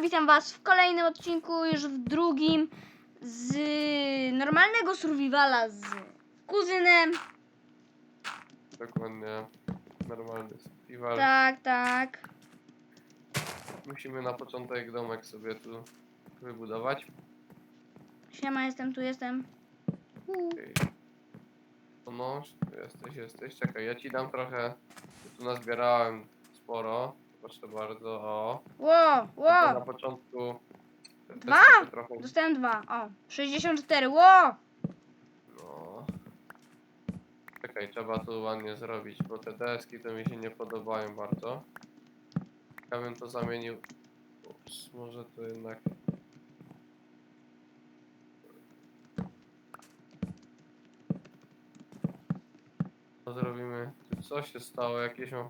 witam was w kolejnym odcinku, już w drugim z normalnego survivala z kuzynem. Dokładnie. Normalny festiwal. Tak, tak. Musimy na początek domek sobie tu wybudować. Siema, jestem tu, jestem. U. Okej. O No, tu jesteś, jesteś. Czekaj, ja ci dam trochę. Tu nazbierałem sporo. Proszę bardzo, o. Ło, To Na ło, początku. też Dwa? Trochę, dostałem dwa, o, 64, ło. no. Czekaj, trzeba tu ładnie zrobić, bo te deski to mi się nie podobają bardzo. Ja bym to zamienił. Ups, może to jednak. Co zrobimy? Co się stało? Jakieś mam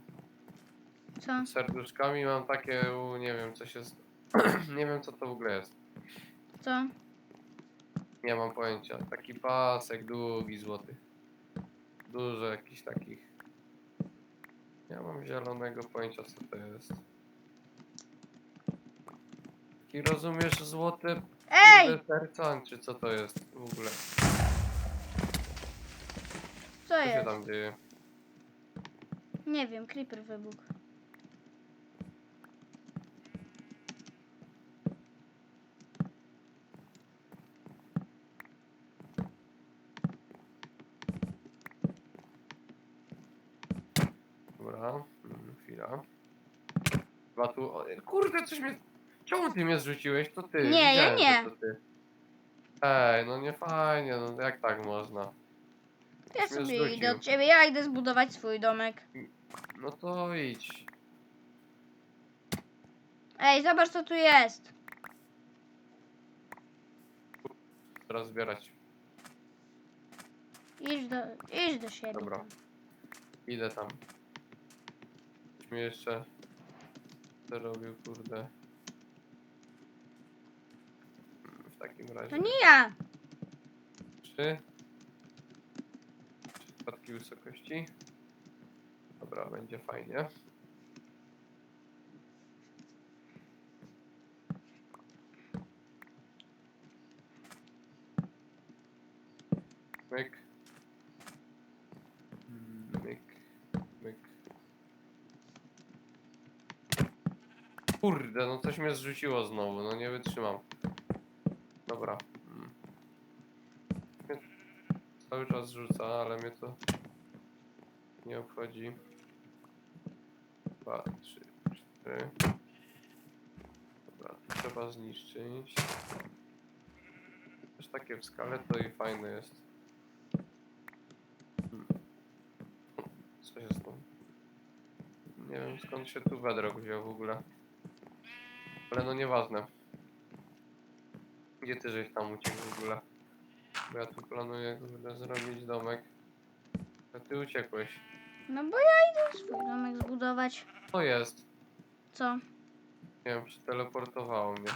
Co? serduszkami mam takie, u, nie wiem co się. nie wiem co to w ogóle jest. Co? Nie mam pojęcia. Taki pasek długi, złoty. Dużo jakichś takich. Nie mam zielonego pojęcia co to jest. Taki rozumiesz złote Ej! kurde, serca, czy co to jest w ogóle? Co Co się jest? tam dzieje? Nie wiem, creeper wybuchł. Dobra, mm, chwila. Chyba tu. O, kurde, coś mnie. Czemu ty mnie zrzuciłeś? To ty. Nie, ja Widziałem, nie. To ty. Ej, no nie fajnie, no jak tak można? Ja Mnie sobie zrzucił. idę od ciebie, ja idę zbudować swój domek. No to idź. Ej, zobacz co tu jest. Teraz zbierać. Idź do, idź do siebie. Dobra. Idę tam. Coś mi jeszcze to robił, kurde. W takim razie. To nie ja. Trzy. Trzy spadki wysokości. Dobra, będzie fajnie. Myk. Myk. Myk. Kurde, no coś mnie zrzuciło znowu, no nie wytrzymam. Dobra. Mm. Mnie Cały czas rzuca, ale mnie to nie obchodzi. Dwa, trzy, cztery. Dobra, tu trzeba zniszczyć. Też takie w skale to i fajne jest. Hmm. Co się stało? Nie wiem skąd się tu bedrock wziął w ogóle. Ale no nieważne. Gdzie ty żeś tam uciekł w ogóle? Bo ja tu planuję kurde, zrobić domek. A ty uciekłeś. No bo ja idę swój domek zbudować. To jest. Co? Nie wiem, przeteleportowało mnie.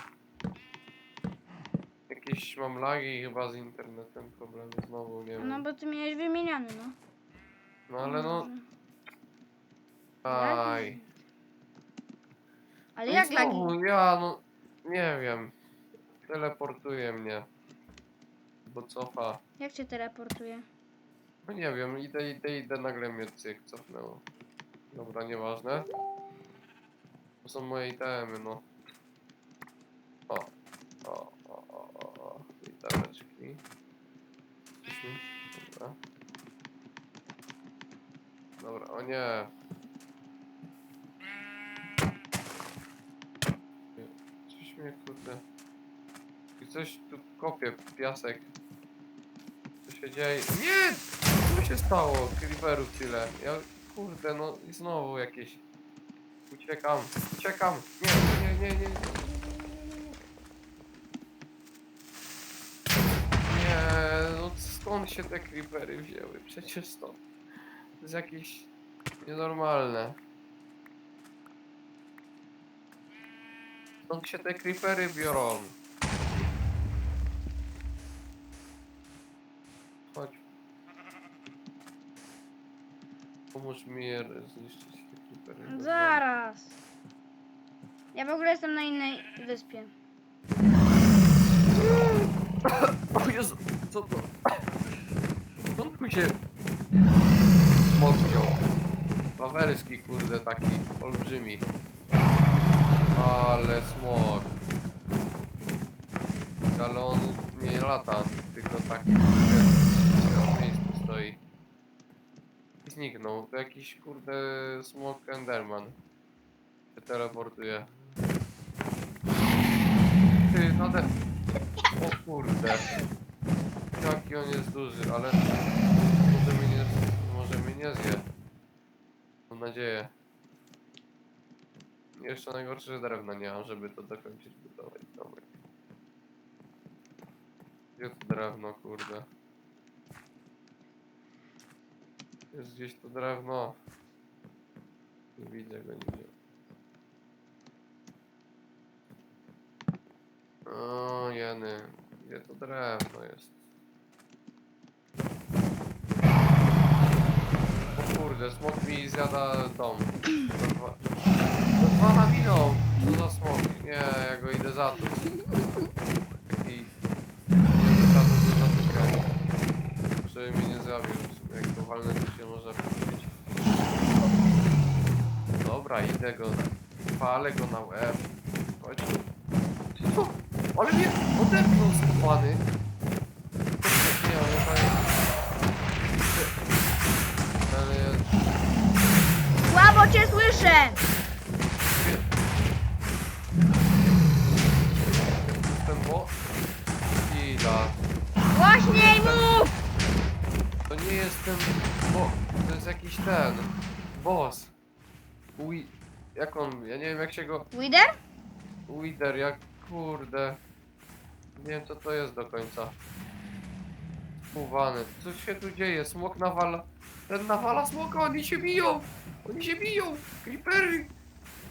Jakieś mam lagi chyba z internetem, problemy znowu, nie wiem. No bo ty miałeś wymieniany, no. No ale no, aj. Ale No i jak lagi? znowu, ja no, nie wiem. Teleportuje mnie. Bo cofa. Jak cię teleportuje? No nie wiem, idę, idę, idę, nagle mnie cyk cofnęło. Dobra, nieważne. To są moje itemy, no. O, o, o, o, o, o. itemeczki. Jesteśmy, dobra. Dobra, o. Nie, Mnie kurde. I coś tu kopie, piasek. Co się dzieje? Nie! Co się stało? Creeperów tyle. Ja, kurde, no i znowu jakieś. Uciekam, uciekam. Nie, nie, nie, nie. nie. Nie, no skąd się te creepery wzięły? Przecież to, to jest jakieś nienormalne. Skąd się te creepery biorą? Chodź. Pomóż mi je zniszczyć te creepery. Zaraz. Ja w ogóle jestem na innej wyspie. O Jezu, co to? Skąd tu się smok wziął? Wawerski, kurde, taki olbrzymi. Ale smok. Ale on nie lata, tylko tak kurde, w miejscu stoi. I zniknął. To jakiś, kurde, smok Enderman. Się teleportuje. Ty, nade... O kurde. Jaki on jest duży, ale może mnie nie, może mnie nie zje. Mam nadzieję. Jeszcze najgorsze, że drewna nie mam, żeby to dokończyć budować. Dobra. Gdzie to drewno, kurde? Jest gdzieś to drewno. Nie widzę go nigdzie. O, jeny. Gdzie to drewno jest? Kurde, smok mi zjada dom. To dwa- To na minął. Co za smok? Nie, ja go idę za to. Taki... Nie za to, nie zatykać. Żeby mnie nie zabił. Jak go walnę, to się może wrócić. Dobra, idę go. Palę go na łeb. Chodź tu. Ale mnie odepnął skopany. Nie, ale to jest... Ale jest... Słabo Ten bo... Chwila. Głośniej mów! To nie jest ten... Bo... To jest jakiś ten... Boss. Ui... Jak on... Ja nie wiem jak się go... Wider? Wider, jak... Kurde... Nie wiem co to jest do końca. Uwany. Co się tu dzieje? Smok nawala... Ten nawala smoka, oni się biją! Oni się biją! Creepery!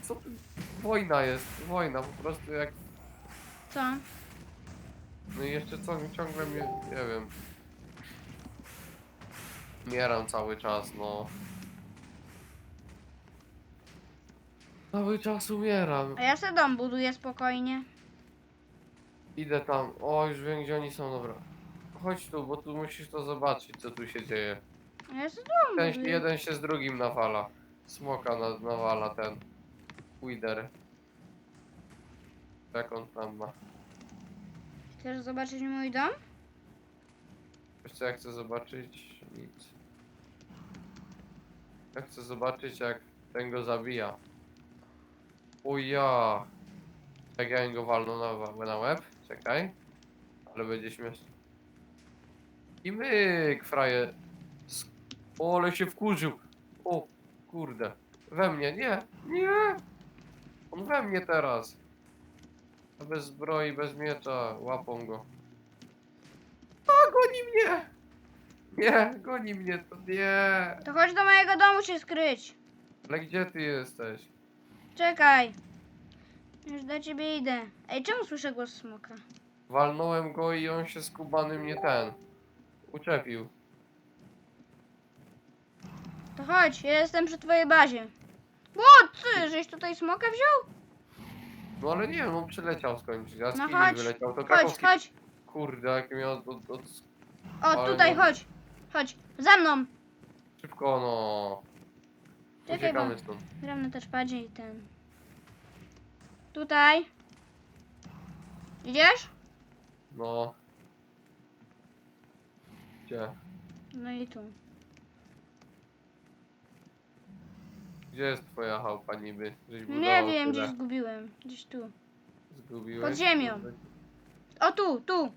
Co tu... Wojna jest. Wojna po prostu jak... Co? No i jeszcze co, ciągle mnie, nie wiem. Mieram cały czas, no. Cały czas umieram. A ja sobie dom buduję spokojnie. Idę tam. O, już wiem gdzie oni są, dobra. Chodź tu, bo tu musisz to zobaczyć, co tu się dzieje. Ja Ten, buduję. jeden się z drugim nawala. Smoka na, nawala ten. Wider. Jak on tam ma? Chcesz zobaczyć mój dom? Wiesz co ja chcę zobaczyć? Nic. Ja chcę zobaczyć jak ten go zabija. O ja. Jak ja go walnę na, na łeb? Czekaj. Ale będzie śmieszne. I myk, fraje. O, ale się wkurzył. O, kurde. We mnie, nie, nie. On we mnie teraz. Bez zbroi, bez miecza. Łapą go. A, goni mnie! Nie, goni mnie, to nie! To chodź do mojego domu się skryć. Ale gdzie ty jesteś? Czekaj. Już do ciebie idę. Ej, czemu słyszę głos smoka? Walnąłem go i on się skubany mnie ten. Uczepił. To chodź, ja jestem przy twojej bazie. O, ty, żeś tutaj smoka wziął? No ale nie, no przyleciał skądś. Ja z No chodź, wyleciał, to Chodź, krakowski. chodź. Kurde, jak miał od, od, od... O, Ale tutaj, no. chodź. Chodź, za mną. Szybko, no. Czekaj, Uciekamy stąd. gram na touchpadzie i ten. Tutaj. Idziesz? No. Gdzie? No i tu. Gdzie jest twoja chałupa niby? Żeś Nie budował wiem, tyle. gdzie zgubiłem. Gdzieś tu. Zgubiłeś? pod ziemią. O, tu, tu.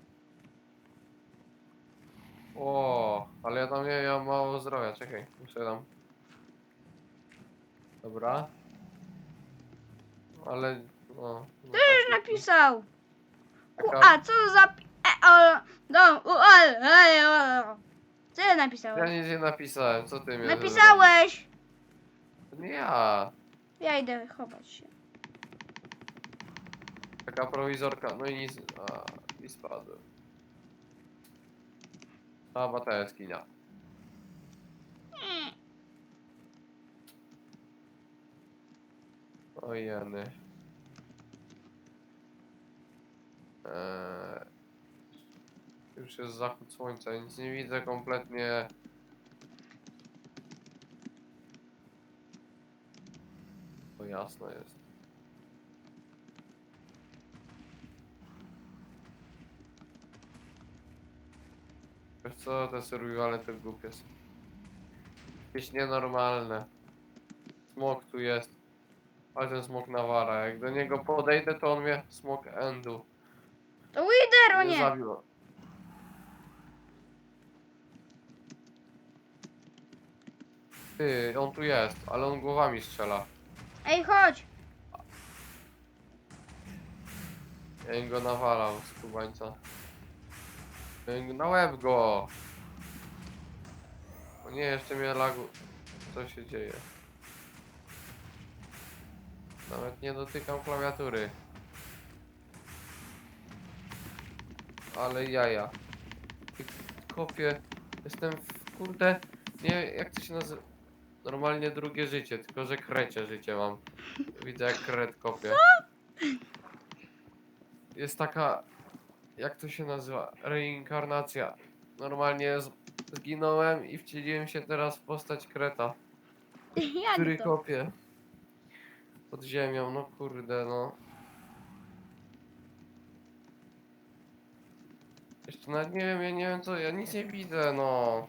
O, ale ja tam nie, ja mam mało zdrowia, czekaj, muszę tam. Dobra. Ale, no. no już napisał. U, Taka- a, co za... pi- E, o, dom, u, al, e, o. Co ja Ja nic nie napisałem, co ty mnie Napisałeś! Nie ja. Ja idę chować się. Taka prowizorka, no i nic. A, i spadłem. A, bo to jaskinia. O jeny. Eee, już jest zachód słońca, nic nie widzę kompletnie. Jasno jest. Wiesz co, te survivale to głupie są. Jakieś nienormalne. Smok tu jest. Ale ten smok nawara. Jak do niego podejdę, to on mnie smok endu. To Wither, o Nie nie! zabił. Ty, on tu jest, ale on głowami strzela. Ej, chodź! Ja im go nawalam z kubańca. Ja im- Na łeb go! O nie, jeszcze mnie lagu... Co się dzieje? Nawet nie dotykam klawiatury. Ale jaja. Ty Kopię. Jestem w kurde... Nie jak to się nazywa... Normalnie drugie życie, tylko że krecie życie mam. Widzę jak kret kopie. Jest taka... Jak to się nazywa? Reinkarnacja. Normalnie z, zginąłem i wcieliłem się teraz w postać kreta, który Jak to? kopie. Pod ziemią, no kurde, no. Jeszcze nawet nie wiem, ja nie wiem co, ja nic nie widzę, no.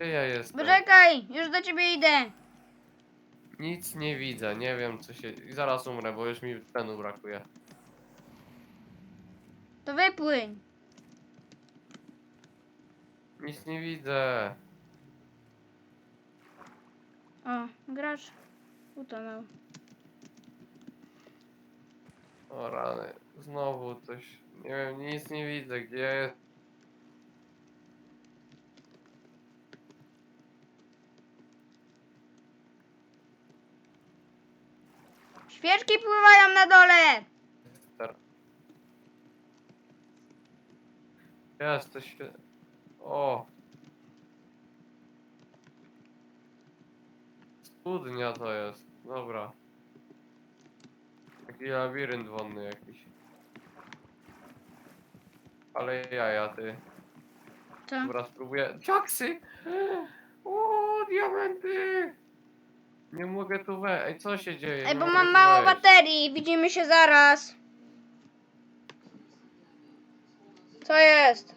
Gdzie ja jestem? Poczekaj, już do ciebie idę. Nic nie widzę, nie wiem co się... Zaraz umrę, bo już mi tlenu brakuje. To wypłyń. Nic nie widzę. O, gracz utonął. O rany, znowu coś, nie wiem, nic nie widzę, gdzie jest. Świeczki pływają na dole! Jest, to się... O! Studnia to jest, dobra. Taki labirynt wonny jakiś. Ale jaja, ty. Co? Dobra, spróbuję. Jaksy! O, diamenty! Nie mogę tu wejść. Ej, co się dzieje? Ej, Nie bo mogę mam tu mało wejść. baterii, widzimy się zaraz. Co jest?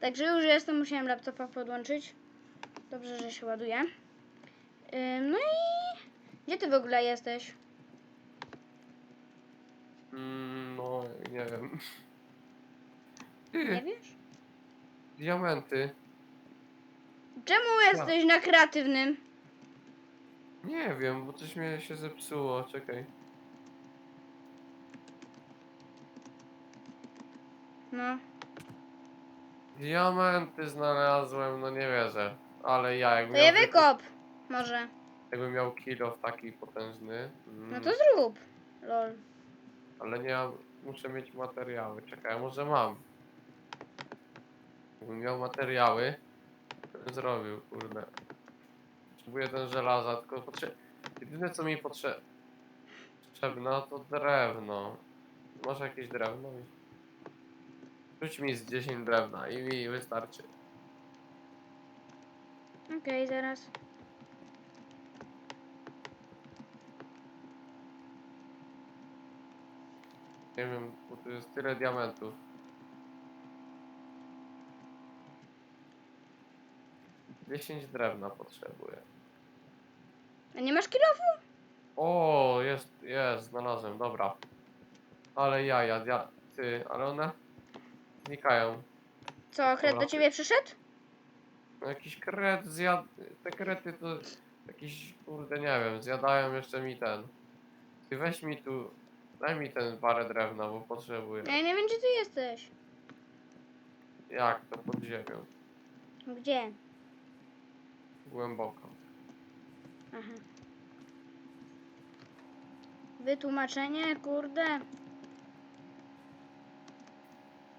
Także już jestem, musiałem laptopa podłączyć. Dobrze, że się ładuje. Ym, no i... Gdzie ty w ogóle jesteś? Mm, no, nie wiem. Nie Ty, wiesz? diamenty. Czemu jesteś na kreatywnym? Nie wiem, bo coś mnie się zepsuło, czekaj. No. Diamenty znalazłem, no nie wierzę. Ale ja jakbym To je miał, wykop. Może. jakbym miał kill taki potężny. Mm, No to zrób. Lol. Ale nie mam, muszę mieć materiały. Czekaj, a może mam. Jakbym miał materiały, to bym zrobił, kurde. Potrzebuję ten żelaza, tylko potrze... Jedyne co mi potrze... potrzebne to drewno. Masz jakieś drewno? Rzuć mi z 10 drewna i mi wystarczy. Okej, zaraz. Nie wiem, bo tu jest tyle diamentów. Dziesięć drewna potrzebuję. A nie masz kilofu? O, jest, jest, znalazłem, dobra. Ale jaja, dia... ty, ale one znikają. Co, kret Dobra. do ciebie przyszedł? No jakiś kret zjad... Te krety to jakiś, kurde, nie wiem, zjadają jeszcze mi ten. Ty weź mi tu, daj mi ten parę drewna, bo potrzebuję. Ja nie wiem, gdzie ty jesteś. Jak to pod ziemią? Gdzie? Głęboko. Aha. Wytłumaczenie, kurde.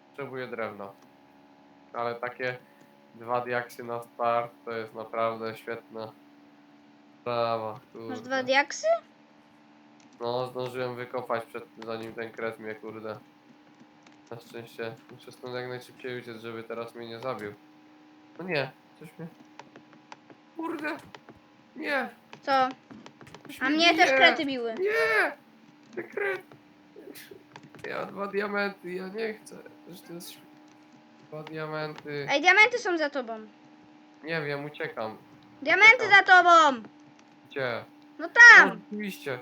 Potrzebuję drewna. Ale takie dwa diaksy na start to jest naprawdę świetna sprawa. Masz kurde. dwa diaksy? No, zdążyłem wykopać przed zanim ten kret mnie kurde. Na szczęście muszę stąd jak najszybciej uciec, żeby teraz mnie nie zabił. No nie, coś mnie... Kurde! Nie! Co? A mnie też krety biły. Nie! Te kret! Ja dwa diamenty, ja nie chcę. To jest... Dwa diamenty. Ej, diamenty są za tobą. Nie wiem, uciekam. Diamenty za tobą! Gdzie? No tam! Oczywiście.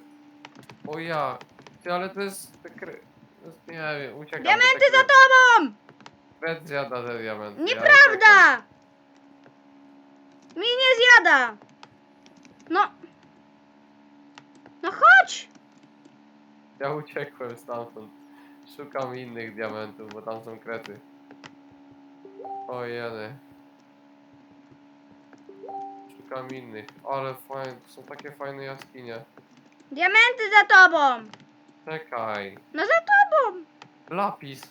O ja. Ty, ale to jest... Te kre... to jest- Nie wiem, uciekam. Diamenty te za tobą! Kret zjada te diamenty. ja uciekam. Nieprawda! Mi nie zjada! No. No chodź! Ja uciekłem stamtąd. Szukam innych diamentów, bo tam są krety. O jeny. Szukam innych. Ale fajne, to są takie fajne jaskinie. Diamenty za tobą! Czekaj. No za tobą! Lapis.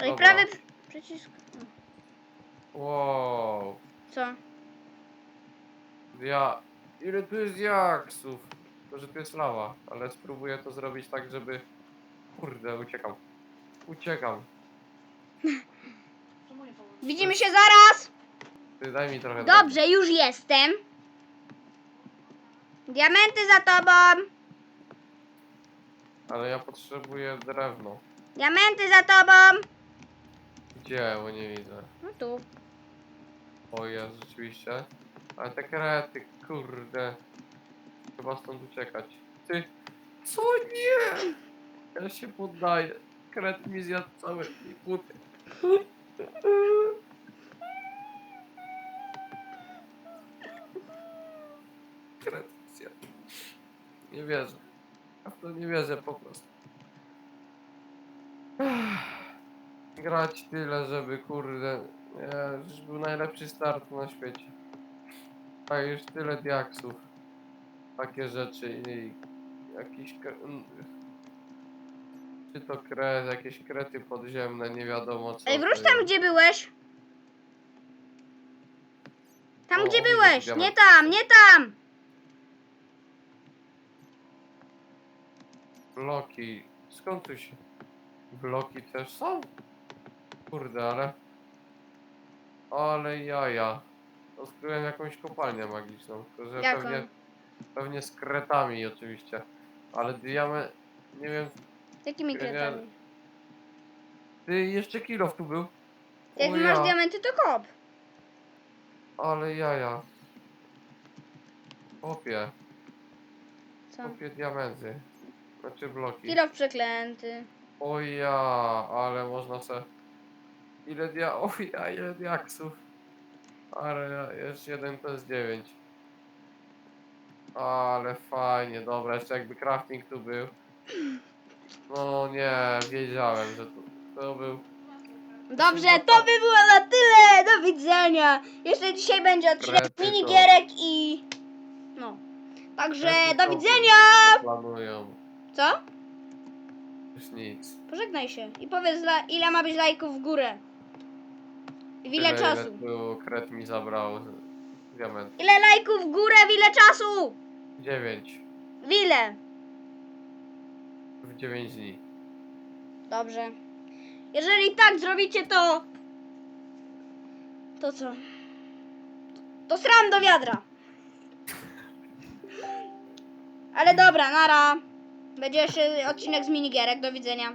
Ej, Dobra. prawy przy- przycisk. Wow. Co? Ja... Ile tu jest jaksów? To, że tu jest lawa, ale spróbuję to zrobić tak, żeby... Kurde, uciekam. Uciekam. Widzimy się zaraz! Ty daj mi trochę... Dobrze, już jestem. Diamenty za tobą! Ale ja potrzebuję drewno. Diamenty za tobą! Gdzie? Bo nie widzę. No tu. O jest, rzeczywiście. Ale te krety, kurde. Chyba stąd uciekać. Ty... Co nie? Ja się poddaję. Kret mi zjadł całe i buty. Kret mi zjadł. Nie wierzę. Ja w to nie wierzę po prostu. Grać tyle, żeby kurde. Nie, już był najlepszy start na świecie. A już tyle diaksów. Takie rzeczy i jakiś. Czy to kret, jakieś krety podziemne, nie wiadomo co. Ej, wróć to tam, jest. gdzie byłeś. Tam, O, gdzie widzę byłeś. diament. Nie tam, nie tam. Bloki. Skąd tu się. Bloki też są? Kurde, ale. Ale jaja. Odkryłem jakąś kopalnię magiczną. Tylko, że Jaką? pewnie. Pewnie z kretami oczywiście. Ale diament. Nie wiem. Jakimi Nie, nie. kwiatami? Ty jeszcze kilof tu był. Jak O masz ja, diamenty, to kop. Ale jaja. Kopie. Co? Kopie diamenty. Znaczy bloki. Kilof przeklęty. O ja, ale można se... Ile dia... O ja, ile diaksów. Ale ja- jeszcze jeden to jest 9. Ale fajnie, dobra, jeszcze jakby crafting tu był. No nie, wiedziałem, że to, to był... Dobrze, to by było na tyle. Do widzenia. Jeszcze dzisiaj będzie odcinek Krety minigierek i... No. Także Krety do to- widzenia. Planują. Co? Już nic. Pożegnaj się i powiedz ile ma być lajków w górę. W ile Tyle, czasu. Ile tu kret mi zabrał diament. Ile lajków w górę, w ile czasu? 9. W ile? W 9 dni. Dobrze. Jeżeli tak zrobicie, to... To co? To sram do wiadra. Ale dobra, nara. Będzie jeszcze odcinek z minigierek. Do widzenia.